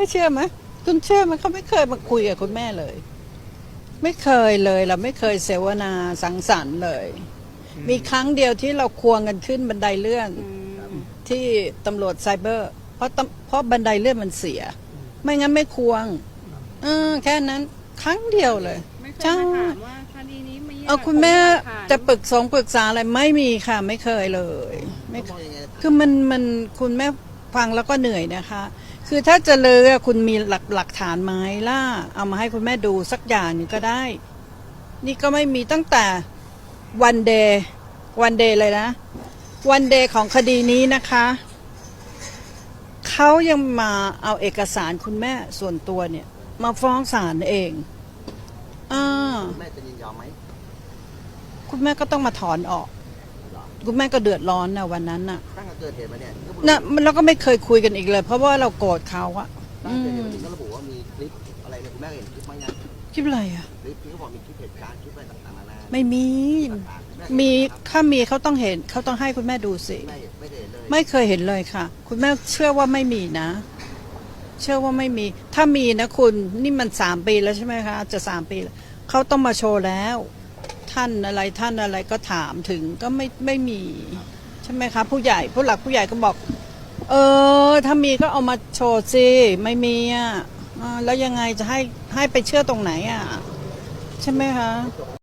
อเชื่อไหมคุณเชื่อไหมเขาไม่เคยมาคุยกับคุณแม่เลย ไม่เคยเลยเราไม่เคยเสวนาสังสรรค์เลย มีครั้งเดียวที่เราควงกันขึ้นบันไดเลื่อน ที่ตำรวจไซเบอร์ เพราะตำเพราะบันไดเลื่อนมันเสีย ไม่งั้นไม่ควงเออแค่นั้น ครั้งเดียวเลยไม่เคยใช่มาถามว่าคดีนี้มีเอาคุณแม่จะปรึกสงปรึกษาอะไรไม่มีค่ะ ไม่เคยเลย ไม่เคยคือมันมันคุณแม่ ฟังแล้วก็เหนื่อยนะคะ คือถ้าจะเลยอะคุณมีหลักหลักฐานไหมล่ะ เอามาให้คุณแม่ดูสักอย่างหนึงก็ได้ นี่ก็ไม่มีตั้งแต่วันเดย์วันเดย์เลยนะ วันเดย์ของคดีนี้นะคะเขายังมาเอาเอกสารคุณแม่ส่วนตัวเนี่ย มาฟ้องศาลเองอ่าแม่จะยินยอมไหมคุณแม่ก็ต้องมาถอนออก คุณแม่ก็เดือดร้อนนะวันนั้นน่ะ ตั้งแต่ เกิดเหตุมาเนี่ยก็นะมันเราก็ไม่เคยคุยกันอีกเลย เพราะว่าเราโกรธเขาอะตั้งแต่เกิดเหตุมาก็ระบุว่ามีคลิปอะไรเนี่ยคุณแม่เห็นคลิปไหมยังคิดอะไรอะคลิปที่เขาบอกมีคลิปเหตุการณ์คลิปอะไรต่างๆนานาไม่มี ต่างๆแเห็นมีไหครับถ้ามีเขาต้องเห็นเขาต้องให้คุณแม่ดูสิ ไม่ไม่ได้เห็นเลยไม่เคยเห็นเลยค่ะ คุณแม่เชื่อว่าไม่มีนะ เชื่อว่าไม่มี ถ้ามีนะคุณนี่มันสามปีแล้วใช่ไหมคะ จะสามปีแล้วเขาต้องมาโชว์แล้ว ท่านอะไรท่านอะไรก็ถามถึงก็ไม่ไม่มีใช่ไหมคะผู้ใหญ่ผู้หลักผู้ใหญ่ก็บอก เออ ถ้ามีก็เอามาโชว์สิไม่มีอะอ่าแล้วยังไงจะให้ให้ไปเชื่อตรงไหนอะ ใช่ไหมคะ